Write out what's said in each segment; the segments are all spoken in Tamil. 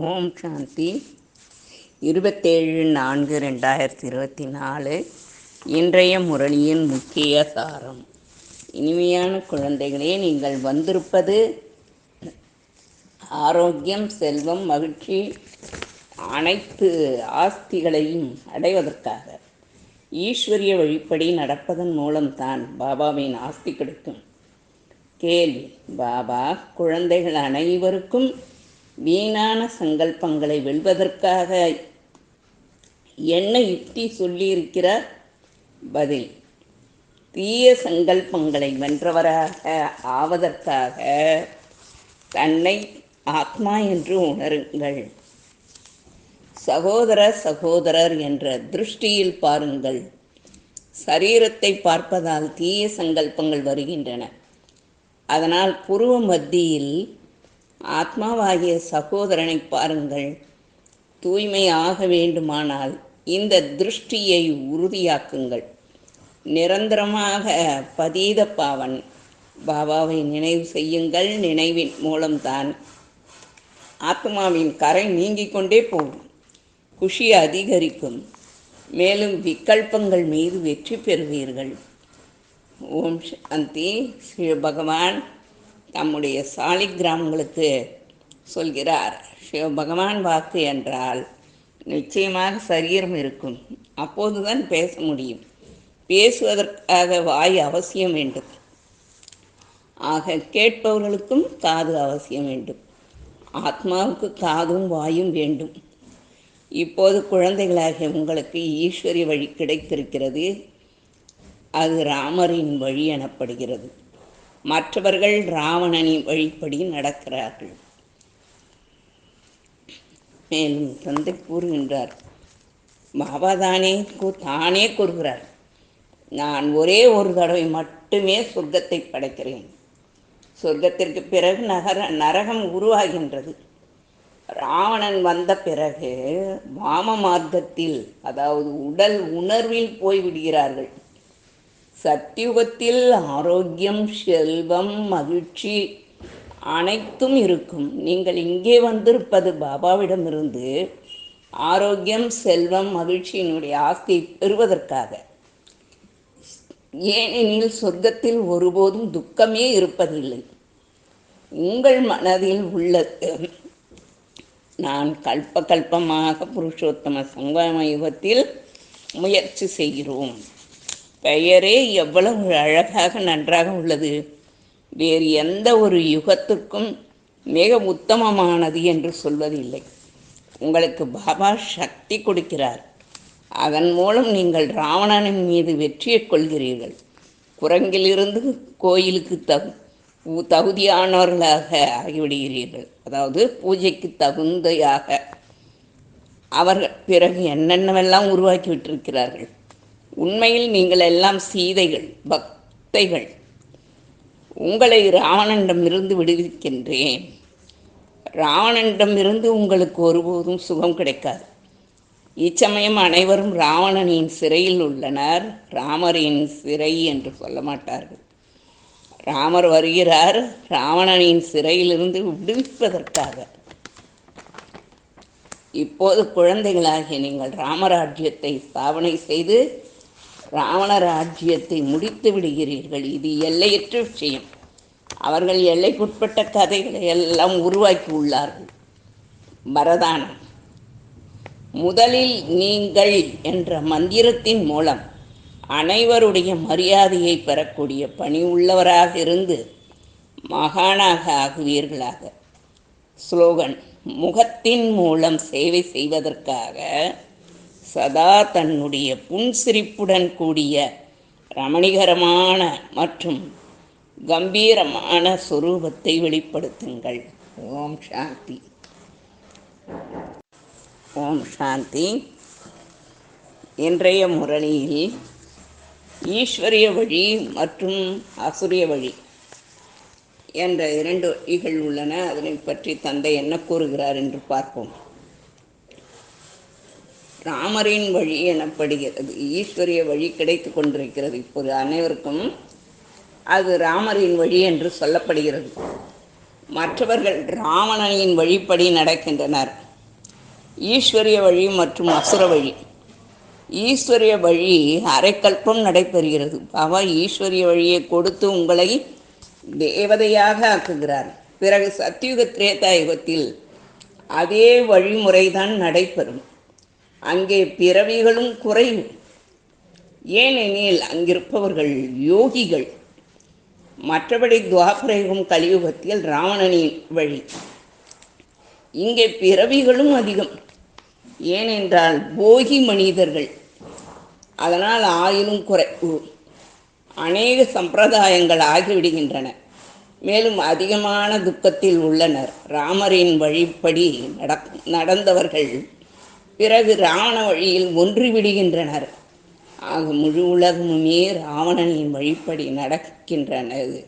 ஓம் சாந்தி. இருபத்தேழு நான்கு ரெண்டாயிரத்தி இருபத்தி நாலு இன்றைய முரளியின் முக்கிய சாரம். இனிமையான குழந்தைகளே நீங்கள் வந்திருப்பது ஆரோக்கியம் செல்வம் மகிழ்ச்சி அனைத்து ஆஸ்திகளையும் அடைவதற்காக. ஈஸ்வரிய வழிப்படி நடப்பதன் மூலம்தான் பாபாவின் ஆஸ்தி கிடைக்கும். கேள்வி பாபா குழந்தைகள் அனைவருக்கும் வீணான சங்கல்பங்களை வெல்வதற்காக என்ன யுக்தி சொல்லியிருக்கிறார்? பதில் தீய சங்கல்பங்களை வென்றவராக ஆவதற்காக தன்னை ஆத்மா என்று உணருங்கள். சகோதர சகோதரர் என்ற திருஷ்டியில் பாருங்கள். சரீரத்தை பார்ப்பதால் தீய சங்கல்பங்கள் வருகின்றன. அதனால் புருவ மத்தியில் ஆத்மாவாகிய சகோதரனை பாருங்கள். தூய்மை ஆக வேண்டுமானால் இந்த திருஷ்டியை உறுதியாக்குங்கள். நிரந்தரமாக பதீத பாவன் பாபாவை நினைவு செய்யுங்கள். நினைவின் மூலம்தான் ஆத்மாவின் கரை நீங்கிக் கொண்டே போகும். குஷி அதிகரிக்கும். மேலும் விக்கல்பங்கள் மீது வெற்றி பெறுவீர்கள். ஓம் சாந்தி ஸ்ரீ பகவான் தம்முடைய சாலிகிராமங்களுக்கு சொல்கிறார் சிவபகவான் வாக்கு என்றால் நிச்சயமாக சரீரம் இருக்கும். அப்போதுதான் பேச முடியும். பேசுவதற்காக வாய் அவசியம் வேண்டும். ஆக கேட்பவர்களுக்கும் காது அவசியம் வேண்டும். ஆத்மாவுக்கு காதும் வாயும் வேண்டும். இப்போது குழந்தைகளாகிய உங்களுக்கு ஈஸ்வரி வழி கிடைத்திருக்கிறது. அது ராமரின் வழி எனப்படுகிறது. மற்றவர்கள் ராவணனின் வழிப்படி நடக்கிறார்கள். மேலும் தந்தை கூறுகின்றார் பாபாதானே தானே கூறுகிறார். நான் ஒரே ஒரு தடவை மட்டுமே சொர்க்கத்தை படைக்கிறேன். சொர்க்கத்திற்கு பிறகு நகர நரகம் உருவாகின்றது. ராவணன் வந்த பிறகு வாம மார்க்கத்தில் அதாவது உடல் உணர்வில் போய்விடுகிறார்கள். சத்தியுகத்தில் ஆரோக்கியம் செல்வம் மகிழ்ச்சி அனைத்தும் இருக்கும். நீங்கள் இங்கே வந்திருப்பது பாபாவிடமிருந்து ஆரோக்கியம் செல்வம் மகிழ்ச்சியினுடைய ஆஸ்தியை பெறுவதற்காக. ஏனெனில் சொர்க்கத்தில் ஒருபோதும் துக்கமே இருப்பதில்லை. உங்கள் மனதில் உள்ளது நான் கல்ப கல்பமாக புருஷோத்தம சங்கம யுகத்தில் முயற்சி செய்கிறோம். பெயரே எவ்வளவு அழகாக நன்றாக உள்ளது. வேறு எந்த ஒரு யுகத்துக்கும் மிக உத்தமமானது என்று சொல்வதில்லை. உங்களுக்கு பாபா சக்தி கொடுக்கிறார். அதன் மூலம் நீங்கள் ராவணனின் மீது வெற்றியை கொள்கிறீர்கள். குரங்கிலிருந்து கோயிலுக்கு தகு தகுதியானவர்களாக ஆகிவிடுகிறீர்கள். அதாவது பூஜைக்கு தகுந்தையாக. அவர்கள் பிறகு என்னென்னவெல்லாம் உருவாக்கி விட்டிருக்கிறார்கள் உண்மையில் நீங்கள் எல்லாம் சீதைகள் பக்தைகள். உங்களை ராவணனிடமிருந்து விடுவிக்கின்றேன். ராவணனிடமிருந்து உங்களுக்கு ஒருபோதும் சுகம் கிடைக்காது. இச்சமயம் அனைவரும் ராவணனின் சிறையில் உள்ளனர். ராமரின் சிறை என்று சொல்ல மாட்டார்கள். ராமர் வருகிறார். ராவணனின் சிறையிலிருந்து விடுவிப்பதற்காக. இப்போது குழந்தைகளாகிய நீங்கள் ராமராஜ்யத்தை ஸ்தாபனை செய்து ராவண ராஜ்யத்தை முடித்து விடுகிறீர்கள். இது எல்லையற்ற விஷயம். அவர்கள் எல்லைக்குட்பட்ட கதைகளை எல்லாம் உருவாக்கி உள்ளார்கள் வரதானம் முதலில் நீங்கள் என்ற மந்திரத்தின் மூலம் அனைவருடைய மரியாதையை பெறக்கூடிய பணி உள்ளவராக இருந்து மகானாக ஆகுவீர்களாக. ஸ்லோகன். முகத்தின் மூலம் சேவை செய்வதற்காக சதா தன்னுடைய புன்சிரிப்புடன் கூடிய ரமணிகரமான மற்றும் கம்பீரமான சுரூபத்தை வெளிப்படுத்துங்கள். ஓம் சாந்தி. ஓம் சாந்தி. இன்றைய முரளியில் ஈஸ்வரிய வழி மற்றும் அசுரிய வழி என்ற இரண்டு வழிகள் உள்ளன. அதனை பற்றி தந்தை என்ன கூறுகிறார் என்று பார்ப்போம். ராமரின் வழி எனப்படுகிறது. ஈஸ்வரிய வழி கிடைத்து கொண்டிருக்கிறது. இப்போது அனைவருக்கும் அது ராமரின் வழி என்று சொல்லப்படுகிறது. மற்றவர்கள் ராவணனின் வழிப்படி நடக்கின்றனர். ஈஸ்வரிய வழி மற்றும் அசுர வழி. ஈஸ்வரிய வழி அரைக்கல்பம் நடைபெறுகிறது. பாபா ஈஸ்வரிய வழியை கொடுத்து உங்களை தேவதையாக ஆக்குகிறார். பிறகு சத்தியுக திரேதா யுகத்தில் அதே வழிமுறைதான் நடைபெறும். அங்கே பிறவிகளும் குறையும். ஏனெனில் அங்கிருப்பவர்கள் யோகிகள். மற்றபடி துவாபரேகம் கலியுகத்தில் ராவணனின் வழி. இங்கே பிறவிகளும் அதிகம். ஏனென்றால் போகி மனிதர்கள். அதனால் ஆயிலும் குறைவு. அநேக சம்பிரதாயங்கள் ஆகிவிடுகின்றன. மேலும் அதிகமான துக்கத்தில் உள்ளனர். ராமரின் வழிப்படி நடந்தவர்கள் பிறகு ராவண வழியில் ஒன்று விடுகின்றனர். ஆக முழு உலகமுமே ராவணனின் வழிப்படி நடக்கின்றனது.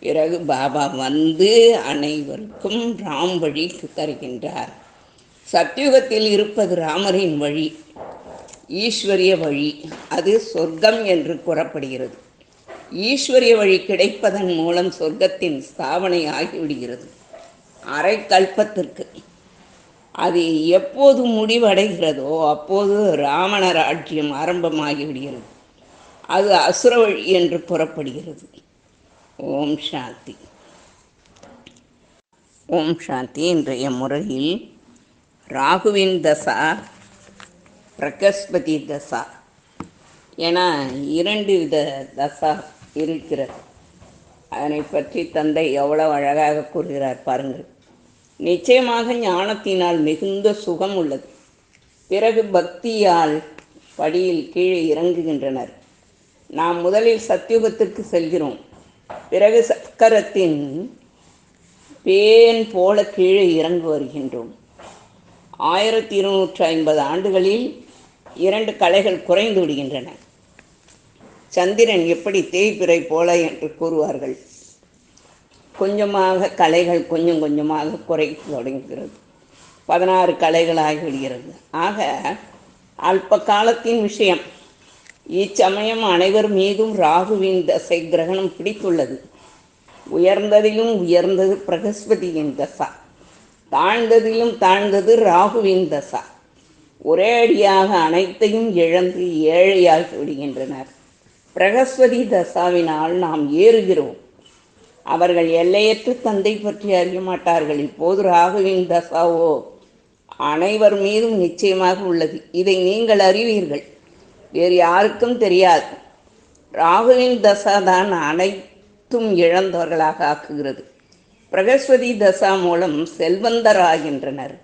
பிறகு பாபா வந்து அனைவருக்கும் ராம் வழி தருகின்றார். சத்தியுகத்தில் இருப்பது ராமரின் வழி ஈஸ்வரிய வழி அது சொர்க்கம் என்று கூறப்படுகிறது. ஈஸ்வரிய வழி கிடைப்பதன் மூலம் சொர்க்கத்தின் ஸ்தாபனை ஆகிவிடுகிறது. அரை கல்பத்திற்கு அது எப்போது முடிவடைகிறதோ அப்போது ராவண ஆட்சியம் ஆரம்பமாகிவிடுகிறது அது அசுரவழி என்று புறப்படுகிறது ஓம் சாந்தி. ஓம் சாந்தி இன்றைய முறையில் ராகுவின் தசா பிரகஸ்பதி தசா என இரண்டு வித தசா இருக்கிறது. அதனை பற்றி தந்தை எவ்வளவு அழகாக கூறுகிறார் பாருங்கள். நிச்சயமாக ஞானத்தினால் மிகுந்த சுகம் உள்ளது. பிறகு பக்தியால் படியில் கீழே இறங்குகின்றனர். நாம் முதலில் சத்தியுகத்திற்கு செல்கிறோம். பிறகு சக்கரத்தின் பேன் போல கீழே இறங்கி வருகின்றோம். ஆயிரத்தி இருநூற்றி ஐம்பது ஆண்டுகளில் இரண்டு கலைகள் குறைந்து விடுகின்றன. சந்திரன் எப்படி தேய்பிறை போல என்று கூறுவார்கள். கொஞ்சமாக கலைகள் கொஞ்சம் கொஞ்சமாக குறைக்க தொடங்குகிறது. பதினாறு கலைகள் ஆகிவிடுகிறது ஆக அல்ப காலத்தின் விஷயம். இச்சமயம் அனைவர் மீதும் ராகுவின் தசை கிரகணம் பிடித்துள்ளது. உயர்ந்ததிலும் உயர்ந்தது பிரகஸ்பதியின் தசா. தாழ்ந்ததிலும் தாழ்ந்தது ராகுவின் தசா. ஒரே அடியாக அனைத்தையும் இழந்து ஏழையாகி விடுகின்றனர். பிரகஸ்பதி தசாவினால் நாம் ஏறுகிறோம். அவர்கள் எல்லையற்று தந்தை பற்றி அறிய மாட்டார்கள். இப்போது ராகுவின் தசாவோ அனைவர் மீதும் நிச்சயமாக உள்ளது. இதை நீங்கள் அறிவீர்கள். வேறு யாருக்கும் தெரியாது. ராகுவின் தசா தான் அனைத்தும் இழந்தவர்களாக ஆக்குகிறது. பிரகஸ்பதி தசா மூலம் செல்வந்தராகின்றனர்.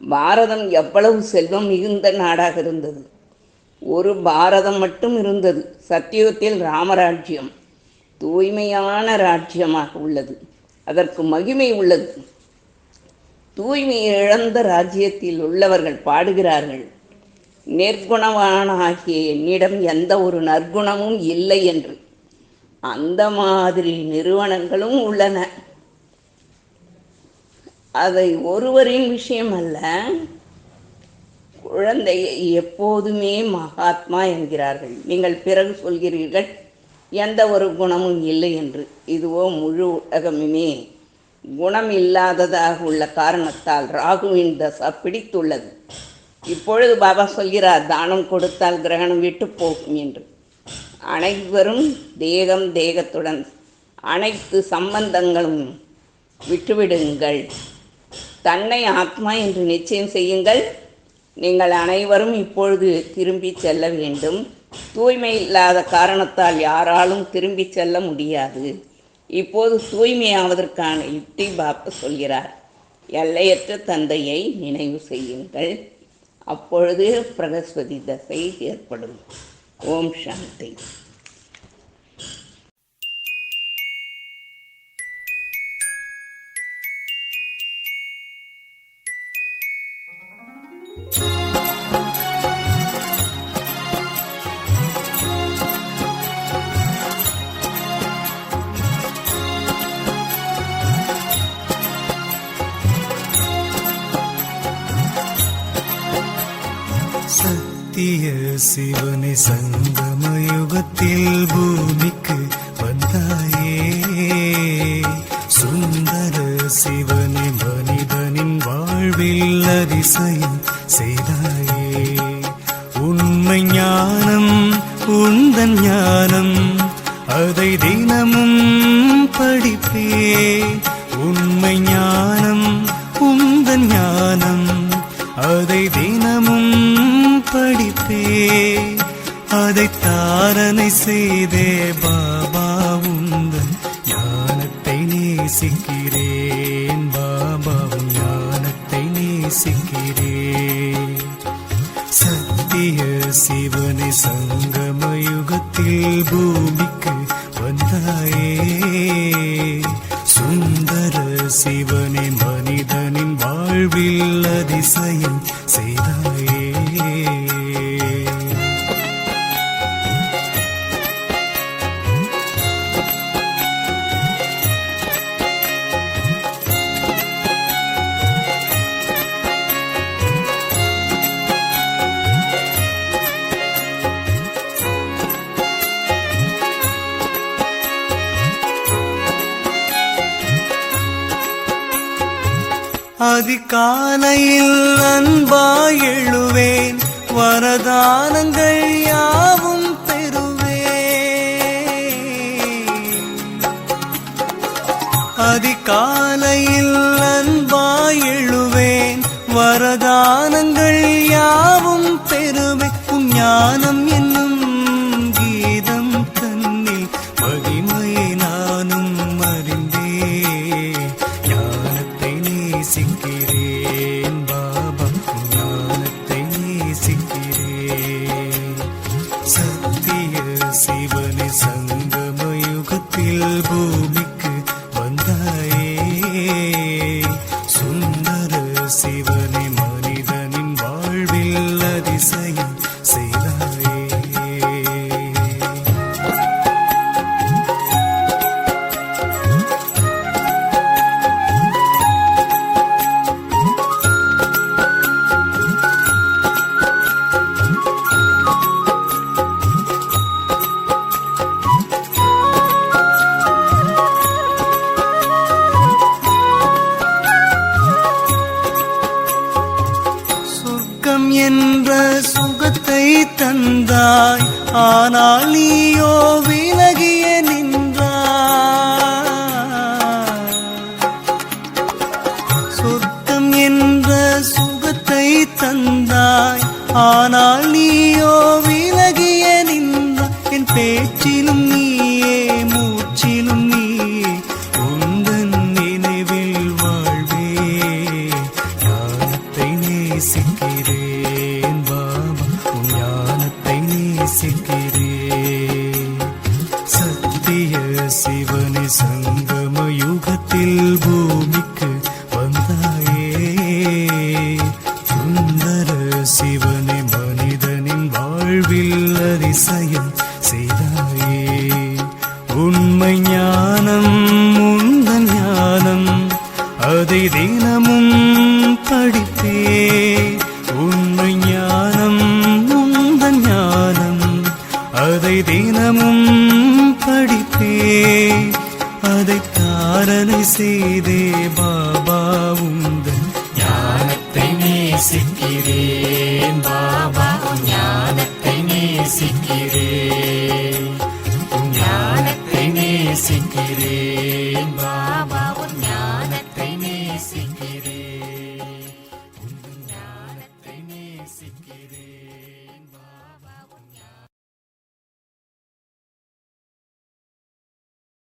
பாரதம் எவ்வளவு செல்வம் மிகுந்த நாடாக இருந்தது. ஒரு பாரதம் மட்டும் இருந்தது. சத்தியுகத்தில் ராமராஜ்யம். தூய்மையான ராஜ்யமாக உள்ளது. அதற்கு மகிமை உள்ளது. தூய்மை இழந்த ராஜ்யத்தில் உள்ளவர்கள் பாடுகிறார்கள். நேர்குணவான ஆகிய என்னிடம் எந்த ஒரு நற்குணமும் இல்லை என்று. அந்த மாதிரி நிறுவனங்களும் உள்ளன. அதை ஒருவரின் விஷயம் அல்ல குழந்தையை எப்போதுமே மகாத்மா என்கிறார்கள். நீங்கள் பிறகு சொல்கிறீர்கள் எந்த ஒரு குணமும் இல்லை என்று. இதுவோ முழு உலகமுமே குணம் இல்லாததாக உள்ள காரணத்தால் ராகுவின் தசா பிடித்துள்ளது. இப்பொழுது பாபா சொல்கிறார் தானம் கொடுத்தால் கிரகணம் விட்டு போகும் என்று. அனைவரும் தேகம் தேகத்துடன் அனைத்து சம்பந்தங்களும் விட்டுவிடுங்கள். தன்னை ஆத்மா என்று நிச்சயம் செய்யுங்கள். நீங்கள் அனைவரும் இப்பொழுது திரும்பி செல்ல வேண்டும். தூய்மை இல்லாத காரணத்தால் யாராலும் திரும்பி செல்ல முடியாது. இப்போது தூய்மையாவதற்கான யுக்தி பாப்பா சொல்கிறார் எல்லையற்ற தந்தையை நினைவு செய்யுங்கள். அப்பொழுது பிரகஸ்பதி தசை ஏற்படும். ஓம் சாந்தி. நித்திய சிவனை சங்கமயுகத்தில் பூமிக்கு வந்தாயே. சுந்தர சிவனை மனிதனின் வாழ்வில் அதிசயம் செய்தாயே. உண்மை ஞானம் உந்தன் ஞானம் அதை தினமும் படிப்பே. மண்ணில் பூமிக்கு வந்தாயே. சுந்தர சிவனே மனிதனின் வாழ்வில் அதிசயம். அதிகாலையில் அன்பாய் எழுவேன். வரதானங்கள் யாவும் பெறுவேன் அதிகாலையில் அன்பாய் எழுவேன். வரதானங்கள் யாவும் பெறுவேன் ஞானம் என்ற சுகத்தை தந்தாய். ஆனால் நீயோ விலகிய நின்றாய். சொர்க்கம் என்ற சுகத்தை தந்தாய். ஆனால் நீயோ விலகிய நின்றாய். என் பேச்சிலும் நீ உந்தன் ஞானத்தை நேசிக்கிறேன் பாபா. ஞானத்தை நேசிக்கிறேன். ஞானத்தை நேசிக்கிறேன் பாபா.